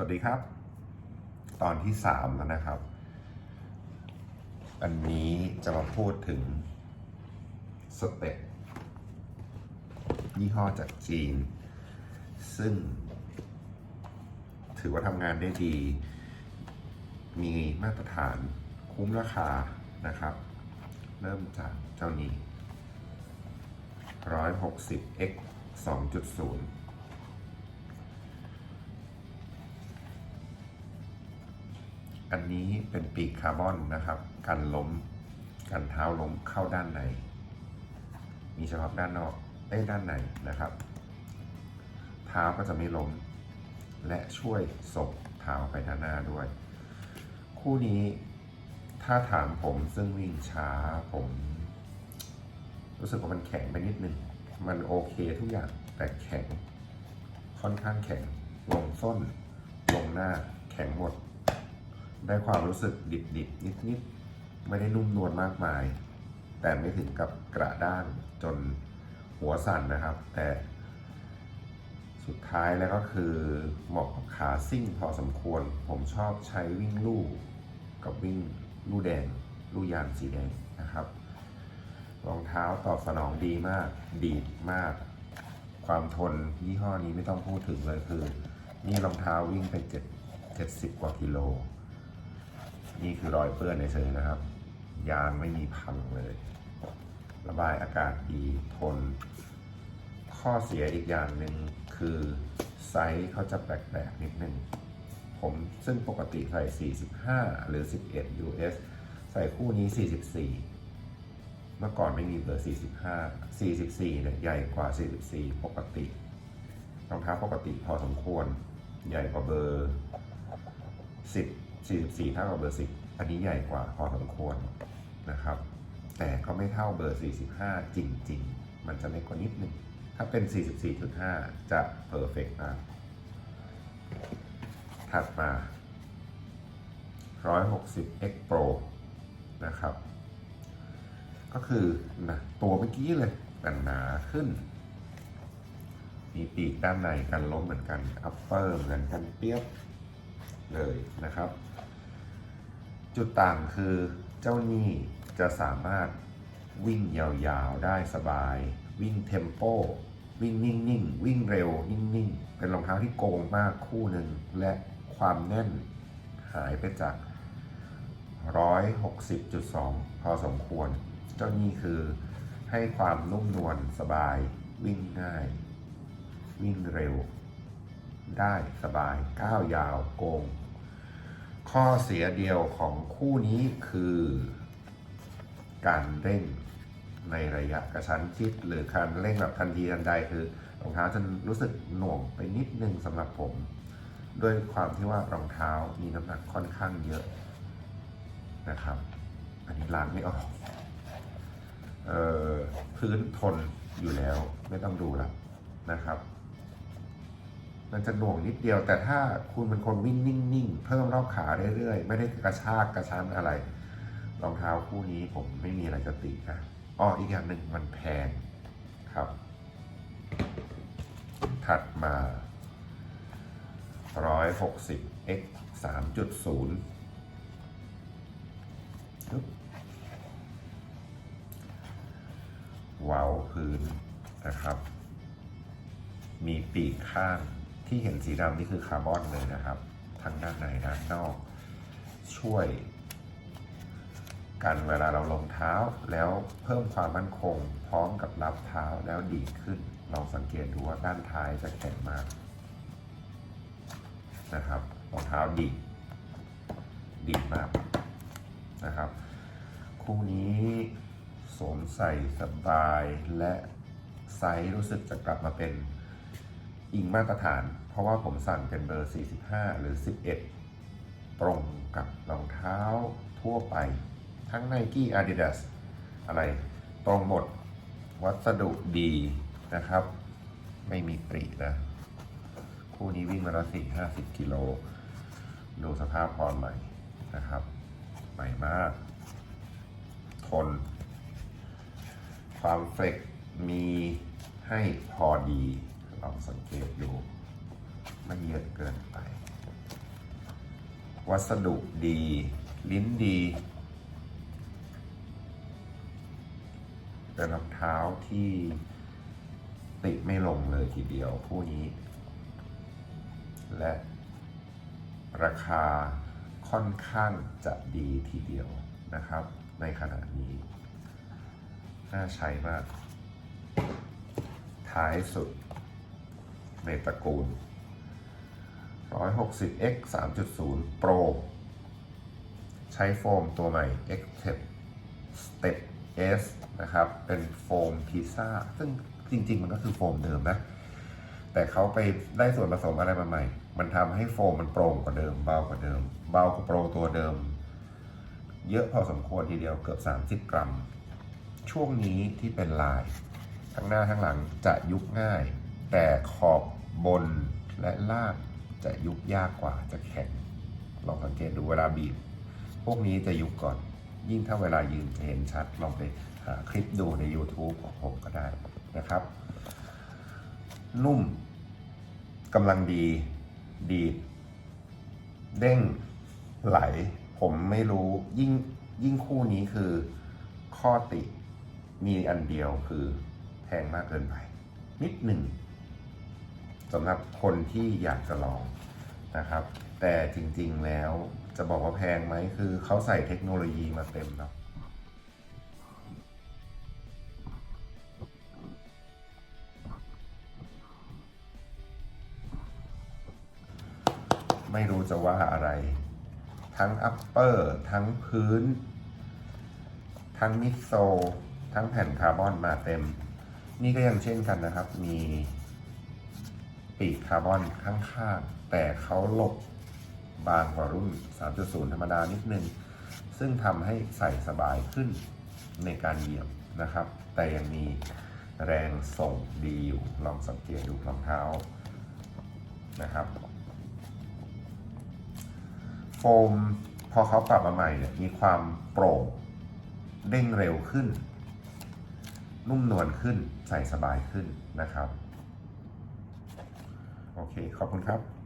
สวัสดีครับ ตอนที่สามแล้วนะครับ อันนี้จะมาพูดถึงสเต็ปยี่ห้อจากจีน ซึ่ง ถือว่าทำงานได้ดี มีมาตรฐานคุ้มราคานะครับ เริ่มจากเจ้านี้ 160x 2.0 อันนี้เป็นปีกคาร์บอนนะครับกันล้มกันเท้าล้มเข้าด้านใน มีเฉพาะด้านนอกเอ้ด้านในนะครับ เท้าก็จะไม่ล้ม และช่วยส่งเท้าไปด้านหน้าด้วย คู่นี้ถ้าถามผมซึ่งวิ่งช้าผม รู้สึกว่ามันแข็งไปนิดนึง มันโอเคทุกอย่างแต่แข็ง ค่อนข้างแข็ง ลงส้น ลงหน้าแข็งหมด ได้ความรู้สึกดิบดิบนิดนิดๆไม่ได้นุ่มนวลมากมาย แต่ไม่ถึงกับกระด้างจนหัวสั่นนะครับ แต่ สุดท้ายแล้วก็คือเหมาะกับขาซิ่งพอสมควร ผมชอบใช้วิ่งลู่กับวิ่งลู่แดงลู่ยางสีแดงนะครับรองเท้าตอบสนองดีมาก ดีดมาก ความทนยี่ห้อนี้ไม่ต้องพูดถึงเลยคือ นี่รองเท้าวิ่งไปเจ็ดเจ็ดสิบกว่ากิโล นี่คือรอยเปื้อนเฉยๆนะครับ ยางไม่มีพังเลย ระบายอากาศดีทน ข้อเสียอีกอย่างหนึ่งคือไซส์เขาจะแปลกๆนิดนึงผมซึ่งปกติใส่ 45 หรือ 11 US ใส่คู่นี้ 44 เมื่อก่อนไม่มีเบอร์ 45 44 เนี่ยใหญ่กว่า 44 ปกติรองเท้าปกติพอสมควร ใหญ่กว่าเบอร์ 10 44 เท่ากับเบอร์ 10 อันนี้ใหญ่กว่าพอสมควรนะครับ แต่ก็ไม่เท่าเบอร์ 45 จริง ๆ มันจะเล็กกว่านิดนึง ถ้าเป็น 44.5 จะเพอร์เฟกต์มากถัดมา 160 X Pro นะครับ ก็คือนะตัวเมื่อกี้เลยแต่หนาขึ้น มีปีกด้านในกันล้มเหมือนกัน อัปเปอร์เหมือนกันเปียบ เลยนะครับ จุดต่างคือเจ้านี่จะสามารถวิ่งยาวๆได้สบาย วิ่งเทมโปวิ่งนิ่งๆ วิ่งเร็วนิ่งๆ เป็นรองเท้าที่โกงมากคู่หนึ่งและความแน่นหายไปจาก 160.2 พอสมควร เจ้านี่คือให้ความนุ่มนวลสบายวิ่งง่าย วิ่งเร็ว ได้สบายก้าวยาวโกง ข้อเสียเดียวของคู่นี้คือ การเร่งในระยะกระชั้นชิดหรือการเร่งแบบทันทีทันใดคือรองเท้าจะรู้สึกหน่วงไปนิดนึงสำหรับผม ด้วยความที่ว่ารองเท้ามีน้ำหนักค่อนข้างเยอะนะครับ อันนี้ล้างไม่ออกเออพื้นทนอยู่แล้วไม่ต้องดูแล้วนะครับ มันจะหน่วงนิดเดียว แต่ถ้าคุณเป็นคนวิ่งนิ่งๆเพิ่มรอบขาเรื่อยๆ ไม่ได้กระชากกระชั้นอะไร รองเท้าคู่นี้ผมไม่มีอะไรจะตินะอ้ออีกอย่างหนึ่งมันแพงครับ ถัดมา 160 x 3.0ว้าวพื้นนะครับ มีปีกข้าง ที่เห็นสีดำนี่คือคาร์บอนเลยนะครับ ทั้งด้านในด้านนอก ช่วย กันเวลาเราลงเท้าแล้วเพิ่มความมั่นคง พร้อมกับรับเท้าแล้วดีขึ้นลองสังเกตดูว่าด้านท้ายจะแข็งมากนะครับรองเท้าดีดีมากนะครับ คู่นี้สวมใส่สบายและไซส์รู้สึกจะกลับมาเป็น อิงมาตรฐาน เพราะว่าผมสั่งเป็นเบอร์ 45 หรือ 11 ตรงกับรองเท้าทั่วไป ทั้ง Nike Adidas อะไรตรงหมดวัสดุดีนะครับ ไม่มีปรินะ คู่นี้วิ่งมาแล้วสี่ห้าสิบกิโล ดูสภาพพรใหม่นะครับ ใหม่มาก ทน ความเฟลกมีให้พอดี ลองสังเกตดูไม่เยอะเกินไป วัสดุดี ลิ้นดีเป็นรองเท้าที่ติไม่ลงเลยทีเดียวคู่นี้ และราคาค่อนข้างจะดีทีเดียวนะครับ ในขณะนี้ น่าใช้มาก ท้ายสุด ในตระกูล 160x 3.0 Pro ใช้โฟมตัวใหม่ x t e p Step S นะครับ เป็นโฟมพิซซ่า ซึ่งจริง ๆ มันก็คือโฟมเดิมนะ แต่เขาไปได้ส่วนผสมอะไรมาใหม่ มันทำให้โฟมมันโปร่งกว่าเดิม เบากว่าเดิม เบากว่าโปรตัวเดิม เยอะพอสมควรทีเดียวเกือบ 30 กรัม ช่วงนี้ที่เป็นลาย ทั้งหน้าทั้งหลังจะยุบง่าย แต่ขอบบนและล่างจะยุบยากกว่าจะแข็ง ลองสังเกตดูเวลาบีบ พวกนี้จะยุบก่อน ยิ่งถ้าเวลายืนจะเห็นชัด ลองไปหาคลิปดูใน YouTube ของผมก็ได้นะครับ นุ่มกำลังดีดีดเด้งไหล ผมไม่รู้ยิ่งยิ่งคู่นี้คือข้อติมีอันเดียวคือแพงมากเกินไป นิดหนึ่ง สำหรับคนที่อยากจะลองนะครับ แต่จริงๆแล้วจะบอกว่าแพงไหมคือเขาใส่เทคโนโลยีมาเต็มเนาะไม่รู้จะว่าอะไร ทั้งอัปเปอร์ทั้งพื้น ทั้งมิดโซ ทั้งแผ่นคาร์บอนมาเต็ม นี่ก็ยังเช่นกันนะครับ มี ปีกคาร์บอนข้างๆ แต่เขาหลบบางกว่ารุ่น 3.0 ธรรมดานิดนึง ซึ่งทำให้ใส่สบายขึ้นในการเหยียบนะครับ แต่ยังมีแรงส่งดีอยู่ ลองสังเกตดูรองเท้านะครับ โฟมพอเขาปรับมาใหม่เนี่ยมีความโปร่งเด้งเร็วขึ้น นุ่มนวลขึ้นใส่สบายขึ้นนะครับ โอเค ขอบคุณครับ